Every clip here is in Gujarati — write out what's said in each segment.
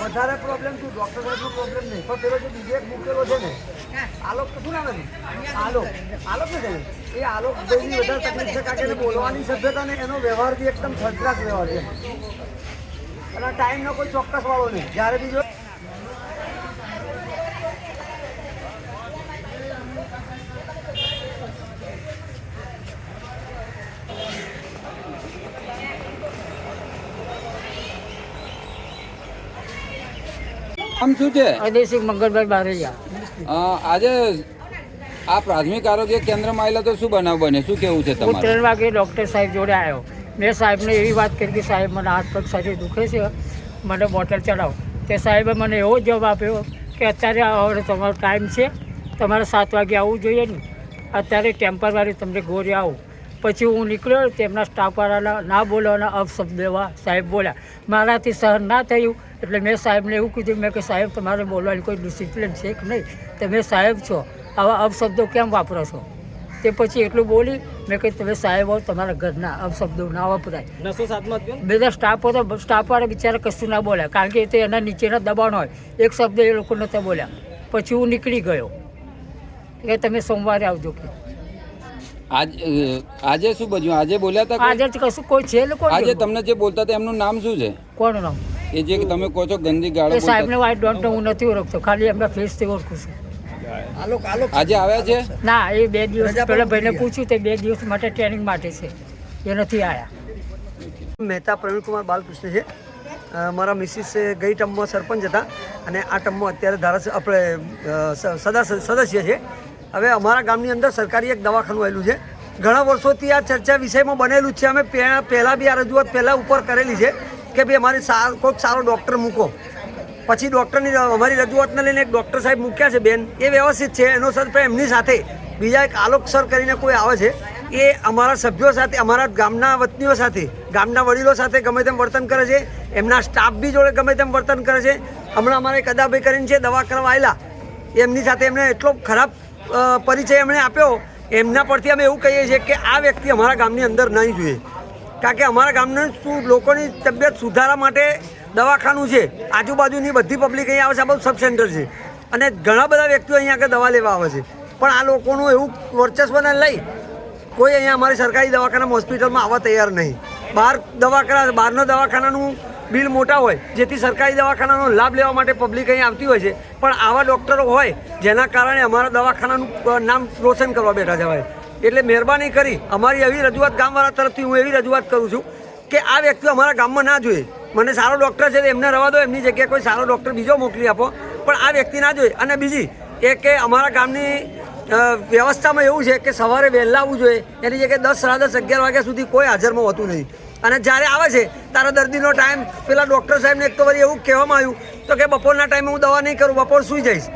વધારે પ્રોબ્લેમ શું? ડોક્ટર સાહેબનો પ્રોબ્લેમ નહીં. પણ પેલો જે બીજે મૂકેલો છે ને, આલોક તો શું નામ નથી આલોક. આલોક ને એ આલોક ભાઈની વધારે તકલીફ છે કારણ કે બોલવાની સભ્યતા ને એનો વ્યવહાર બી એકદમ ક્લાસ વ્યવહાર છે. અને ટાઈમનો કોઈ ચોક્કસ વાળો નહીં. જ્યારે બીજો આમ શું છે? અદેશિક મંગળભાઈ બારૈયા. આજે આ પ્રાથમિક આરોગ્ય કેન્દ્રમાં આવેલા તો શું બનાવ બને શું કેવું છે તમારું? ત્રણ વાગે ડૉક્ટર સાહેબ જોડે આવ્યો. મેં સાહેબને એવી વાત કરી કે સાહેબ મને હાથ પગ સાથે દુખે છે. મને બોટલ ચડાવો. તે સાહેબે મને એવો જવાબ આપ્યો કે અત્યારે હવે તમારો ટાઈમ છે. તમારે સાત વાગે આવવું જોઈએ ને. અત્યારે ટેમ્પરવારી તમને ગોળી આવું. પછી હું નીકળ્યો તેમના સ્ટાફવાળાના ના બોલવાના અપશબ્દ એવા સાહેબ બોલ્યા. મારાથી સહન ના થયું. એટલે મેં સાહેબને એવું કીધું મેં કે સાહેબ તમારે બોલવાની કોઈ ડિસિપ્લિન છે કે નહીં? તમે સાહેબ છો. આવા અપશબ્દો કેમ વાપરો છો? તે પછી એટલું બોલી મેં કહ્યું તમે સાહેબ હો તમારા ઘરના અપશબ્દો ના વપરાય. બધા સ્ટાફ હતો સ્ટાફવાળા બિચારા કશું ના બોલ્યા. કારણ કે તે એના નીચેના દબાણ હોય. એક શબ્દ એ લોકો નહોતા બોલ્યા. પછી હું નીકળી ગયો. કે તમે સોમવારે આવજો કે. આજ આજે શું બન્યું? આજે બોલ્યા હતા આજે કશું કોઈ છે લોકો આજે તમને જે બોલતા હતા એમનું નામ શું છે? કોણ નામ? એ જે તમે કહો છો ગંદી ગાળો સાહેબને વાઈટ આઈ ડોન્ટ નો હું નથી ઓળખતો. ખાલી એમના ફેસથી ઓળખું છું. આજે આવ્યા છે? ના એ બે દિવસ પેલા ભાઈને પૂછ્યું તે બે દિવસ માટે ટ્રેનિંગ માટે છે. એ નથી આવ્યા મહેતા પ્રવીણકુમાર બાલકૃષ્ણ છે. મારા મિસિસ ગઈ ટર્મમાં સરપંચ હતા અને આ ટર્મમાં અત્યારે ધારાસભ્ય આપણે સદા સદસ્ય છે. હવે અમારા ગામની અંદર સરકારી એક દવાખાનું આવેલું છે. ઘણા વર્ષોથી આ ચર્ચા વિષયમાં બનેલું છે. અમે પહેલાં બી આ રજૂઆત પહેલાં ઉપર કરેલી છે. કે ભાઈ અમારી સારો કોઈક સારો ડૉક્ટર મૂકો. પછી ડૉક્ટરની અમારી રજૂઆતને લઈને એક ડૉક્ટર સાહેબ મૂક્યા છે બેન. એ વ્યવસ્થિત છે. એનો સર પણ એમની સાથે. બીજા એક આલોક સર કરીને કોઈ આવે છે. એ અમારા સભ્યો સાથે, અમારા ગામના વતનીઓ સાથે, ગામના વડીલો સાથે ગમે તેમ વર્તન કરે છે. એમના સ્ટાફ બી જોડે ગમે તેમ વર્તન કરે છે. હમણાં અમારે કદાભાઈ કરીને છે, દવા કરવા આવેલા એમની સાથે એમણે એટલો ખરાબ પરિચય એમણે આપ્યો. એમના પરથી અમે એવું કહીએ છીએ કે આ વ્યક્તિ અમારા ગામની અંદર નહીં જોઈએ. કારણ કે અમારા ગામના શું લોકોની તબિયત સુધારા માટે દવાખાનું છે, આજુબાજુની બધી પબ્લિક અહીંયા આવે છે, આ બધું સબ સેન્ટર છે. અને ઘણા બધા વ્યક્તિઓ અહીંયા આગળ દવા લેવા આવે છે. પણ આ લોકોનું એવું વર્ચસ્વને લઈ કોઈ અહીંયા અમારી સરકારી દવાખાના હોસ્પિટલમાં આવવા તૈયાર નહીં. બહાર દવાખાના, બહારના દવાખાનાનું બિલ મોટા હોય, જેથી સરકારી દવાખાનાનો લાભ લેવા માટે પબ્લિક અહીં આવતી હોય છે. પણ આવા ડૉક્ટરો હોય, જેના કારણે અમારા દવાખાનાનું નામ રોશન કરવા બેઠા છે ભાઈ. એટલે મહેરબાની કરી અમારી એવી રજૂઆત ગામવાળા તરફથી હું એવી રજૂઆત કરું છું કે આ વ્યક્તિ અમારા ગામમાં ના જોઈએ. મને સારો ડૉક્ટર છે એમને રવા દો, એમની જગ્યાએ કોઈ સારો ડૉક્ટર બીજો મોકલી આપો. પણ આ વ્યક્તિ ના જોઈએ. અને બીજી, એ કે અમારા ગામની વ્યવસ્થામાં એવું છે કે સવારે વહેલા આવવું જોઈએ. એની જગ્યાએ દસ, સાડા દસ, અગિયાર વાગ્યા સુધી કોઈ હાજરમાં હોતું નહીં. અને જ્યારે આવે છે, તારા દર્દીનો ટાઈમ પેલા ડૉક્ટર સાહેબને એક તો વળી એવું કહેવામાં આવ્યું, તો કે બપોરના ટાઈમે હું દવા નહીં કરું, બપોર સૂઈ જઈશ.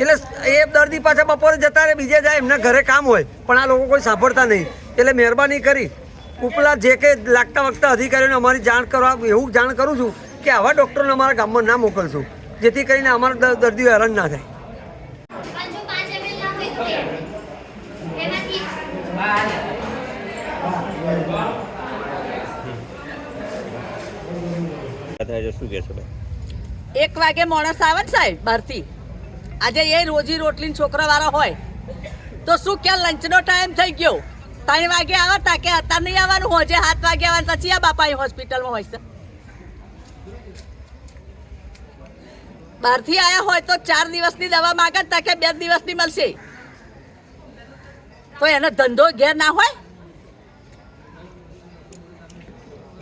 એટલે એ દર્દી પાછા બપોરે જતા રહે બીજે જાય એમના ઘરે કામ હોય પણ આ લોકો કોઈ સાંભળતા નહીં. એટલે મહેરબાની કરી. ઉપલા જે કે લાગતા વખતા અધિકારીઓને અમારી જાણ કરવા એવું જાણ કરું છું કે આવા ડૉક્ટરોને અમારા ગામમાં ના મોકલશું જેથી કરીને અમારા દર્દીઓ હેરાન ના થાય. એક વાગે માણસ આવે ને સાહેબ બહારથી. આજે એ રોજી રોટલી છોકરા વાળા હોય તો શું કે લંચનો ટાઈમ થઈ ગયો? ત્રણ વાગે આવે તા કે અત્યારે નહીં આવવાનું? હોય સાત વાગે આવવાનું પછી આ બાપા હોસ્પિટલમાં હોય છે. બહારથી આવ્યા હોય તો ચાર દિવસની દવા માગે તા કે બે દિવસની મળશે? તો એનો ધંધો ઘેર ના હોય?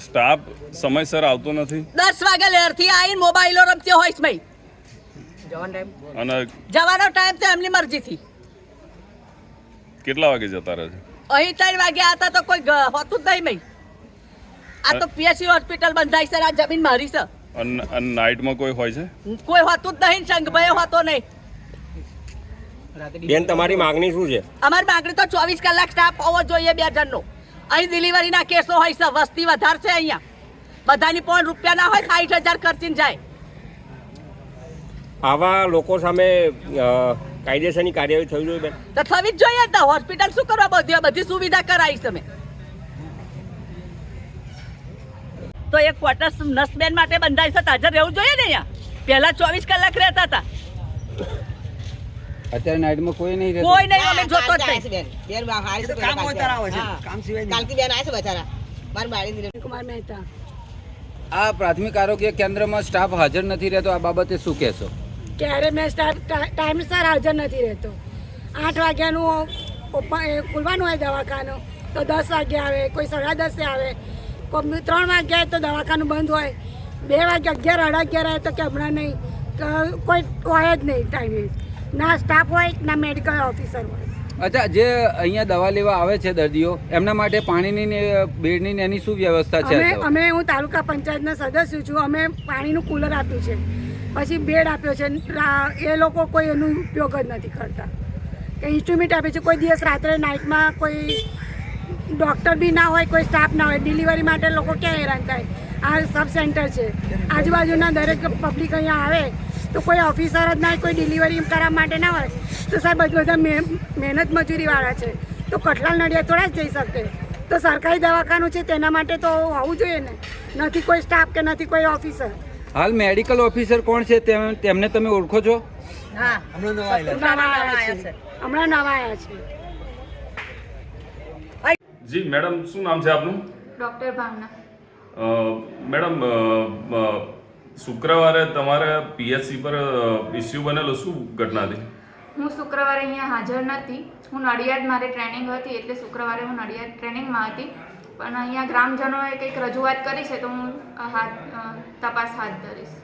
સ્ટાફ સમયસર આવતો નથી. દસ વાગે લેરથી આવીને મોબાઈલો રમતી હોય ભાઈ. અને જવાનો ટાઈમ તો એમની મરજીથી. કેટલા વાગે જતા રહે છે? અહીં ત્રણ વાગે હતા તો કોઈ હોતું જ નહીં મેં. આ તો પીએસસી હોસ્પિટલ બંધાઈ છે આ જમીન મારી છે. અને અને નાઇટમાં કોઈ હોય છે? કોઈ હોતું જ નહીં સંઘભાઈ હોતો નહીં. બેન તમારી માંગણી શું છે? અમારી માંગણી તો ચોવીસ કલાક સ્ટાફ હોવો જોઈએ બે જણનો. અહીં ડિલિવરીના કેસો હોય છે વસ્તી વધારે છે અહીંયા. બધાની પોઈન્ટ રૂપિયા ના હોય સાઠ હજાર ખર્ચીને જાય. આવા લોકો સામે કાયદેસરની કાર્યવાહી થવી જોઈએ બેન. તો થવી જ જોઈએ તો. હોસ્પિટલ શું કરવા બધી? બધી સુવિધા કરાવી છે તો એક ક્વાર્ટર નર્સમેન માટે બંધાય છે. હાજર રહેવું જોઈએ ને અહીંયા? પહેલા ચોવીસ કલાક રહેતા હતા. અત્યારે નાઇટમાં કોઈ નહીં રહેતું. કોઈ નહીં અમે જોતો જ નહીં. એ તો કામ હોય ત્યારે આવે છે કામ સિવાય કાલથી બેન આવે છે બચારા. મારી બાળી કુમાર મહેતા. આ પ્રાથમિક આરોગ્ય કેન્દ્રમાં સ્ટાફ હાજર નથી રહેતો. આ બાબતે શું કહેશો? ક્યારે મેં ટાઈમસર હાજર નથી રહેતો. આઠ વાગ્યાનું ઓપન ખુલવાનું હોય દવાખાનું તો દસ વાગે આવે કોઈ સાડા દસે આવે. કોઈ ત્રણ વાગ્યા તો દવાખાનું બંધ હોય. બે વાગે અગિયાર સાડા અગિયાર આવે તો કે હમણાં નહીં. તો કોઈ હોય જ નહીં ટાઈમે ના સ્ટાફ હોય ના મેડિકલ ઓફિસર હોય. અચ્છા જે અહીંયા દવા લેવા આવે છે દર્દીઓ એમના માટે પાણીની ને બેડની ને એની શું વ્યવસ્થા છે અમે અમે હું તાલુકા પંચાયતના સદસ્ય છું. અમે પાણીનું કુલર આપ્યું છે. પછી બેડ આપ્યો છે. એ લોકો કોઈ એનો ઉપયોગ જ નથી કરતા. કે ઇન્સ્ટ્રુમેન્ટ આપે છે, કોઈ દિવસ રાત્રે નાઇટમાં કોઈ ડૉક્ટર બી ના હોય, કોઈ સ્ટાફ ના હોય ડિલિવરી માટે લોકો ક્યાં હેરાન થાય? આ સબ સેન્ટર છે. આજુબાજુના દરેક પબ્લિક અહીંયા આવે, તો કોઈ ઓફિસર જ ના કોઈ ડિલિવરી કરવા માટે ના હોય, તો સાહેબ બધા મહેનત મજૂરીવાળા છે. તો કઠલાલ નડિયાદ થોડા જ જઈ શકે. તો સરકારી દવાખાનું છે, તેના માટે તો હોવું જોઈએ ને. નથી કોઈ સ્ટાફ કે નથી કોઈ ઓફિસર હાલ મેડિકલ ઓફિસર કોણ છે તેમને તમે ઓળખો છો? હમણાં નવા છે. જી મેડમ શું નામ છે આપનું? ડૉક્ટર ભાવના. મેડમ શુક્રવારે તમારે પીએચસી પર ઇસ્યુ બનેલો શું ઘટના હતી હું શુક્રવારે અહીંયા હાજર નથી. હું નડિયાદ મારે ટ્રેનિંગ હતી એટલે શુક્રવારે હું નડિયાદ ટ્રેનિંગમાં હતી. પણ અહીંયા ગ્રામજનોએ કંઈક રજૂઆત કરી છે તો હું હાથ તપાસ હાથ ધરીશ.